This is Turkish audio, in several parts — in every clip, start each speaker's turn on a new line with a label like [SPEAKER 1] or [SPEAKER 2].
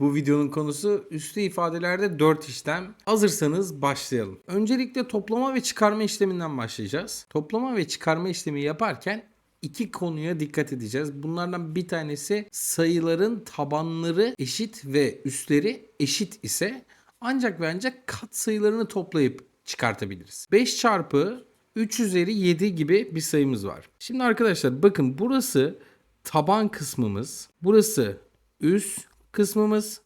[SPEAKER 1] Bu videonun konusu üslü ifadelerde 4 işlem. Hazırsanız başlayalım. Öncelikle toplama ve çıkarma işleminden başlayacağız. Toplama ve çıkarma işlemi yaparken iki konuya dikkat edeceğiz. Bunlardan bir tanesi sayıların tabanları eşit ve üstleri eşit ise ancak ve ancak kat sayılarını toplayıp çıkartabiliriz. 5 çarpı 3 üzeri 7 gibi bir sayımız var. Şimdi arkadaşlar bakın burası taban kısmımız. Burası üst kısmımız.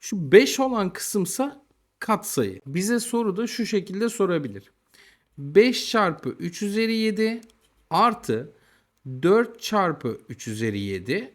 [SPEAKER 1] Şu 5 olan kısımsa katsayı. Bize soru da şu şekilde sorabilir. 5 çarpı 3 üzeri 7 artı 4 çarpı 3 üzeri 7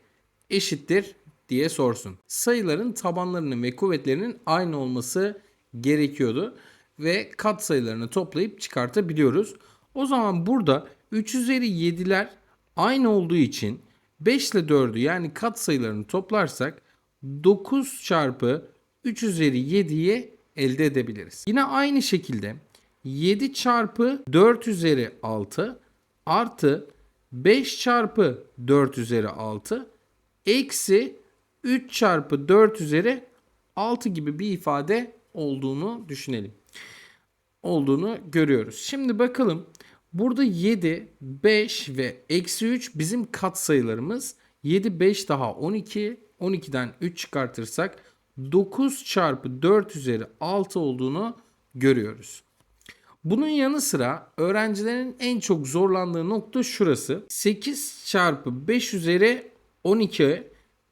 [SPEAKER 1] eşittir diye sorsun. Sayıların tabanlarının ve kuvvetlerinin aynı olması gerekiyordu ve kat sayılarını toplayıp çıkartabiliyoruz. O zaman burada 3 üzeri 7'ler aynı olduğu için 5 ile 4'ü yani kat sayılarını toplarsak 9 çarpı 3 üzeri 7'yi elde edebiliriz. Yine aynı şekilde 7 çarpı 4 üzeri 6 artı 5 çarpı 4 üzeri 6 eksi 3 çarpı 4 üzeri 6 gibi bir ifade olduğunu düşünelim. Olduğunu görüyoruz. Şimdi bakalım. Burada 7, 5 ve eksi 3 bizim kat sayılarımız. 7, 5 daha 12. 12'den 3 çıkartırsak 9 çarpı 4 üzeri 6 olduğunu görüyoruz. Bunun yanı sıra öğrencilerin en çok zorlandığı nokta şurası. 8 çarpı 5 üzeri 12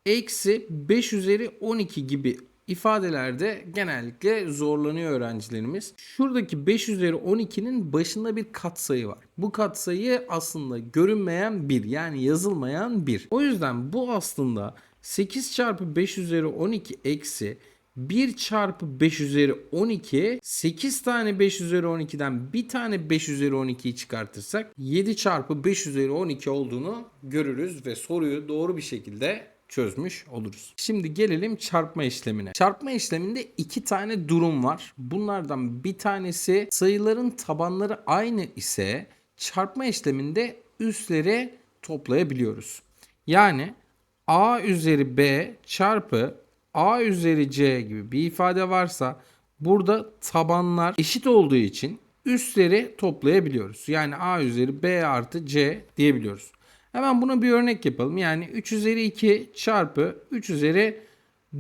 [SPEAKER 1] eksi 5 üzeri 12 gibi ifadelerde genellikle zorlanıyor öğrencilerimiz. Şuradaki 5 üzeri 12'nin başında bir katsayı var. Bu katsayı aslında görünmeyen bir yani yazılmayan bir. O yüzden bu aslında 8 çarpı 5 üzeri 12 eksi 1 çarpı 5 üzeri 12 8 tane 5 üzeri 12'den bir tane 5 üzeri 12'yi çıkartırsak 7 çarpı 5 üzeri 12 olduğunu görürüz ve soruyu doğru bir şekilde çözmüş oluruz. Şimdi gelelim çarpma işlemine. Çarpma işleminde iki tane durum var. Bunlardan bir tanesi sayıların tabanları aynı ise çarpma işleminde üstleri toplayabiliyoruz. Yani a üzeri b çarpı a üzeri c gibi bir ifade varsa burada tabanlar eşit olduğu için üstleri toplayabiliyoruz. Yani a üzeri b artı c diyebiliyoruz. Hemen buna bir örnek yapalım. Yani 3 üzeri 2 çarpı 3 üzeri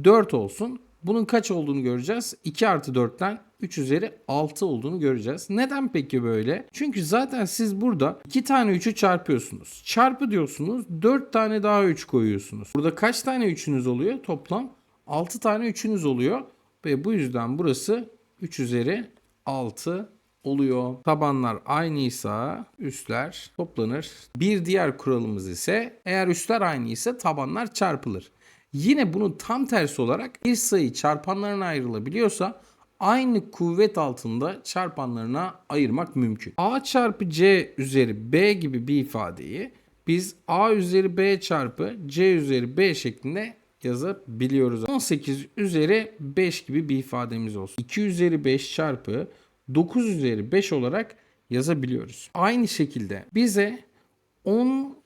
[SPEAKER 1] 4 olsun. Bunun kaç olduğunu göreceğiz. 2 artı 4'ten 3 üzeri 6 olduğunu göreceğiz. Neden peki böyle? Çünkü zaten siz burada 2 tane 3'ü çarpıyorsunuz. Çarpı diyorsunuz 4 tane daha 3 koyuyorsunuz. Burada kaç tane 3'ünüz oluyor? Toplam 6 tane 3'ünüz oluyor. Ve bu yüzden burası 3 üzeri 6 oluyor. Tabanlar aynıysa üstler toplanır. Bir diğer kuralımız ise eğer üstler aynıysa tabanlar çarpılır. Yine bunun tam tersi olarak bir sayı çarpanlarına ayrılabiliyorsa aynı kuvvet altında çarpanlarına ayırmak mümkün. A çarpı C üzeri B gibi bir ifadeyi biz A üzeri B çarpı C üzeri B şeklinde yazabiliyoruz. 18 üzeri 5 gibi bir ifademiz olsun. 2 üzeri 5 çarpı 9 üzeri 5 olarak yazabiliyoruz. Aynı şekilde bize 10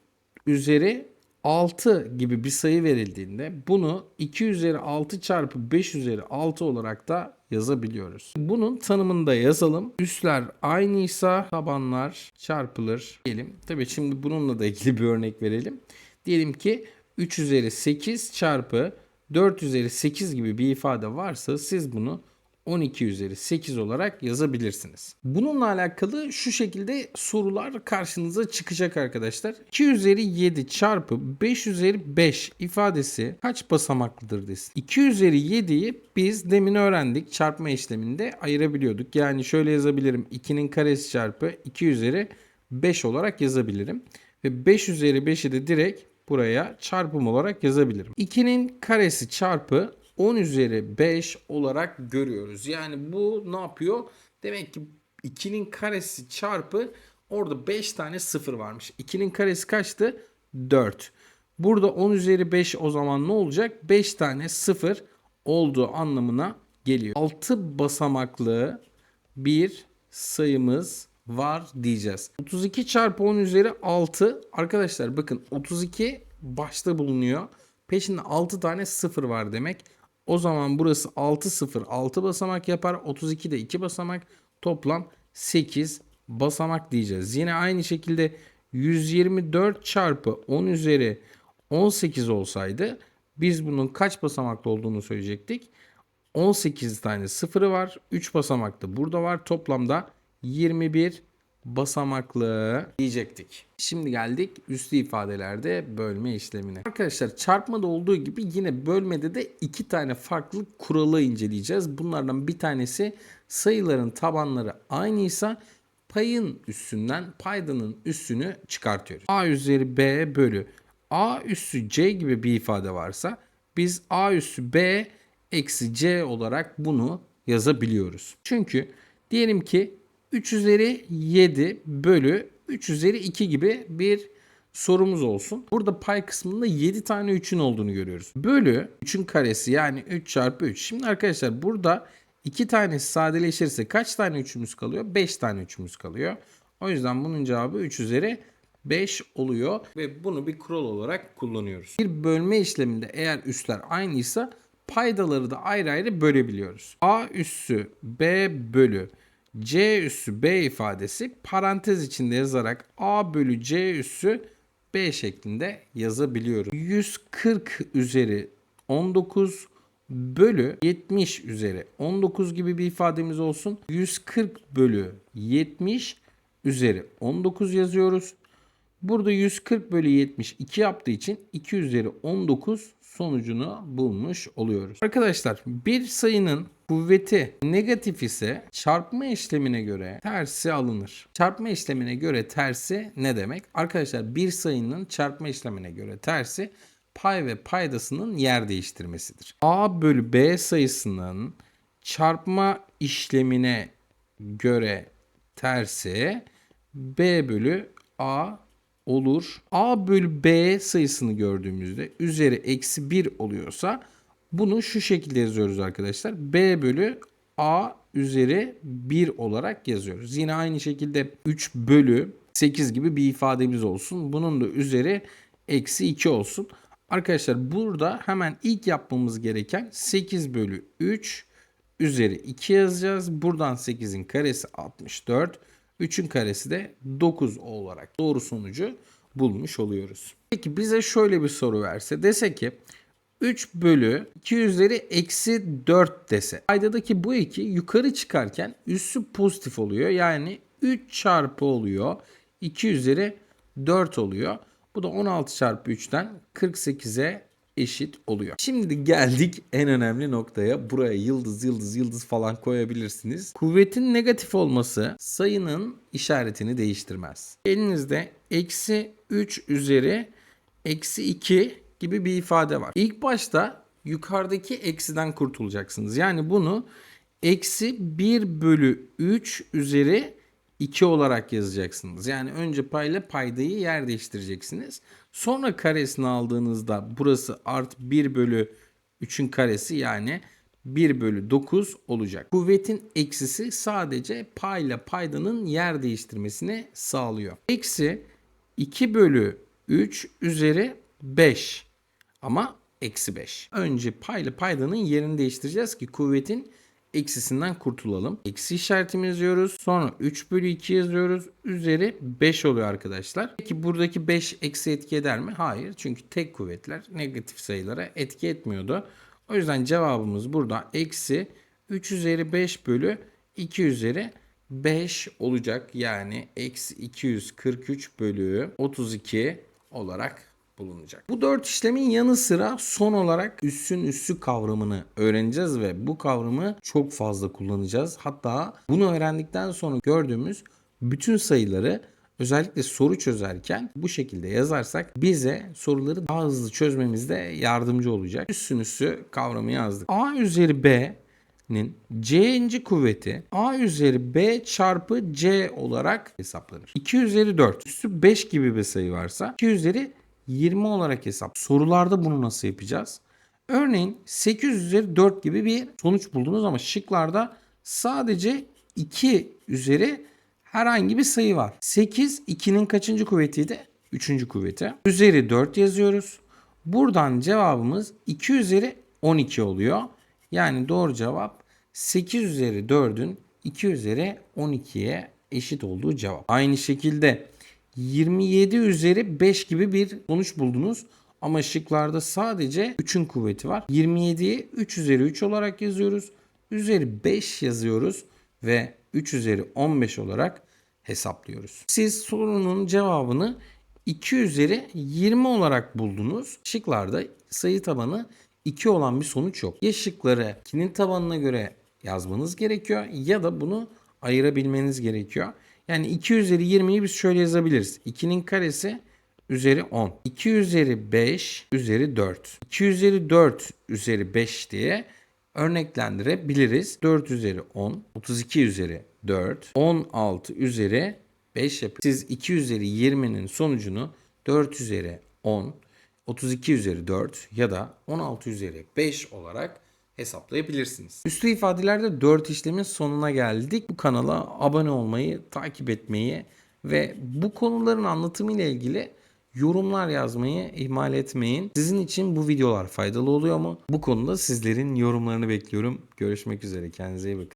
[SPEAKER 1] üzeri 6 gibi bir sayı verildiğinde bunu 2 üzeri 6 çarpı 5 üzeri 6 olarak da yazabiliyoruz. Bunun tanımını da yazalım. Üstler aynıysa tabanlar çarpılır diyelim. Tabii şimdi bununla da ilgili bir örnek verelim. Diyelim ki 3 üzeri 8 çarpı 4 üzeri 8 gibi bir ifade varsa siz bunu 12 üzeri 8 olarak yazabilirsiniz. Bununla alakalı şu şekilde sorular karşınıza çıkacak arkadaşlar. 2 üzeri 7 çarpı 5 üzeri 5 ifadesi kaç basamaklıdır desin. 2 üzeri 7'yi biz demin öğrendik çarpma işleminde ayırabiliyorduk. Yani şöyle yazabilirim 2'nin karesi çarpı 2 üzeri 5 olarak yazabilirim. Ve 5 üzeri 5'i de direkt buraya çarpım olarak yazabilirim. 2'nin karesi çarpı 10 üzeri 5 olarak görüyoruz. Yani bu ne yapıyor? Demek ki 2'nin karesi çarpı orada 5 tane sıfır varmış. 2'nin karesi kaçtı? 4. Burada 10 üzeri 5 o zaman ne olacak? 5 tane sıfır olduğu anlamına geliyor. 6 basamaklı bir sayımız var diyeceğiz. 32 çarpı 10 üzeri 6. Arkadaşlar bakın 32 başta bulunuyor. Peşinde 6 tane sıfır var demek. O zaman burası 6 0 6 basamak yapar. 32 de 2 basamak. Toplam 8 basamak diyeceğiz. Yine aynı şekilde 124 çarpı 10 üzeri 18 olsaydı biz bunun kaç basamaklı olduğunu söyleyecektik. 18 tane sıfırı var. 3 basamaklı burada var. Toplamda 21 basamaklı diyecektik. Şimdi geldik üslü ifadelerde bölme işlemine. Arkadaşlar çarpmada olduğu gibi yine bölmede de iki tane farklı kuralı inceleyeceğiz. Bunlardan bir tanesi sayıların tabanları aynıysa payın üstünden paydanın üstünü çıkartıyoruz. A üzeri B bölü A üssü C gibi bir ifade varsa biz A üssü B eksi C olarak bunu yazabiliyoruz. Çünkü diyelim ki 3 üzeri 7 bölü 3 üzeri 2 gibi bir sorumuz olsun. Burada pay kısmında 7 tane 3'ün olduğunu görüyoruz. Bölü 3'ün karesi yani 3 çarpı 3. Şimdi arkadaşlar burada 2 tanesi sadeleşirse kaç tane 3'ümüz kalıyor? 5 tane 3'ümüz kalıyor. O yüzden bunun cevabı 3 üzeri 5 oluyor ve bunu bir kural olarak kullanıyoruz. Bir bölme işleminde eğer üsler aynıysa paydaları da ayrı ayrı bölebiliyoruz. A üssü B bölü C üssü B ifadesi parantez içinde yazarak A bölü C üssü B şeklinde yazabiliyoruz. 140 üzeri 19 bölü 70 üzeri 19 gibi bir ifademiz olsun. 140 bölü 70 üzeri 19 yazıyoruz. Burada 140 bölü 70 2 yaptığı için 2 üzeri 19 sonucunu bulmuş oluyoruz. Arkadaşlar bir sayının kuvveti negatif ise çarpma işlemine göre tersi alınır. Çarpma işlemine göre tersi ne demek? Arkadaşlar bir sayının çarpma işlemine göre tersi pay ve paydasının yer değiştirmesidir. A bölü B sayısının çarpma işlemine göre tersi B bölü A olur. A bölü B sayısını gördüğümüzde üzeri eksi 1 oluyorsa bunu şu şekilde yazıyoruz arkadaşlar. B bölü A üzeri 1 olarak yazıyoruz. Yine aynı şekilde 3 bölü 8 gibi bir ifademiz olsun. Bunun da üzeri eksi 2 olsun. Arkadaşlar burada hemen ilk yapmamız gereken 8 bölü 3 üzeri 2 yazacağız. Buradan 8'in karesi 64. 3'ün karesi de 9 olarak doğru sonucu bulmuş oluyoruz. Peki bize şöyle bir soru verse dese ki 3 bölü 2 üzeri eksi 4 dese. Paydadaki bu 2 yukarı çıkarken üssü pozitif oluyor. Yani 3 çarpı oluyor. 2 üzeri 4 oluyor. Bu da 16 çarpı 3'ten 48'e eşit oluyor. Şimdi geldik en önemli noktaya. Buraya yıldız yıldız yıldız falan koyabilirsiniz. Kuvvetin negatif olması sayının işaretini değiştirmez. Elinizde eksi 3 üzeri eksi 2 gibi bir ifade var. İlk başta yukarıdaki eksiden kurtulacaksınız. Yani bunu eksi 1 bölü 3 üzeri 2 olarak yazacaksınız. Yani önce payla paydayı yer değiştireceksiniz. Sonra karesini aldığınızda burası art 1 bölü 3'ün karesi yani 1 bölü 9 olacak. Kuvvetin eksisi sadece payla paydanın yer değiştirmesini sağlıyor. Eksi 2 bölü 3 üzeri 5 ama eksi 5. Önce payla paydanın yerini değiştireceğiz ki kuvvetin eksisinden kurtulalım. Eksi işaretimi yazıyoruz. Sonra 3 bölü 2 yazıyoruz. Üzeri 5 oluyor arkadaşlar. Peki buradaki 5 eksi etki eder mi? Hayır. Çünkü tek kuvvetler negatif sayılara etki etmiyordu. O yüzden cevabımız burada eksi 3 üzeri 5 bölü 2 üzeri 5 olacak. Yani eksi 243 bölü 32 olarak bulunacak. Bu dört işlemin yanı sıra son olarak üssün üssü kavramını öğreneceğiz ve bu kavramı çok fazla kullanacağız. Hatta bunu öğrendikten sonra gördüğümüz bütün sayıları özellikle soru çözerken bu şekilde yazarsak bize soruları daha hızlı çözmemizde yardımcı olacak. Üssün üssü kavramı yazdık. A üzeri B c'inci kuvveti a üzeri b çarpı c olarak hesaplanır. 2 üzeri 4 üssü 5 gibi bir sayı varsa 2 üzeri 20 olarak hesap. Sorularda bunu nasıl yapacağız? Örneğin 8 üzeri 4 gibi bir sonuç buldunuz ama şıklarda sadece 2 üzeri herhangi bir sayı var. 8 2'nin kaçıncı kuvvetiydi? 3. kuvveti. Üzeri 4 yazıyoruz. Buradan cevabımız 2 üzeri 12 oluyor. Yani doğru cevap 8 üzeri 4'ün 2 üzeri 12'ye eşit olduğu cevap. Aynı şekilde 27 üzeri 5 gibi bir sonuç buldunuz. Ama şıklarda sadece 3'ün kuvveti var. 27'yi 3 üzeri 3 olarak yazıyoruz. Üzeri 5 yazıyoruz ve 3 üzeri 15 olarak hesaplıyoruz. Siz sorunun cevabını 2 üzeri 20 olarak buldunuz. Şıklarda sayı tabanı 2 olan bir sonuç yok. Ya şıkları 2'nin tabanına göre yazmanız gerekiyor ya da bunu ayırabilmeniz gerekiyor. Yani 2 üzeri 20'yi biz şöyle yazabiliriz. 2'nin karesi üzeri 10. 2 üzeri 5 üzeri 4. 2 üzeri 4 üzeri 5 diye örneklendirebiliriz. 4 üzeri 10, 32 üzeri 4, 16 üzeri 5 yapıyor. Siz 2 üzeri 20'nin sonucunu 4 üzeri 10, 32 üzeri 4 ya da 16 üzeri 5 olarak hesaplayabilirsiniz. Üstü ifadelerde 4 işlemin sonuna geldik. Bu kanala abone olmayı, takip etmeyi ve bu konuların anlatımı ile ilgili yorumlar yazmayı ihmal etmeyin. Sizin için bu videolar faydalı oluyor mu? Bu konuda sizlerin yorumlarını bekliyorum. Görüşmek üzere. Kendinize iyi bakın.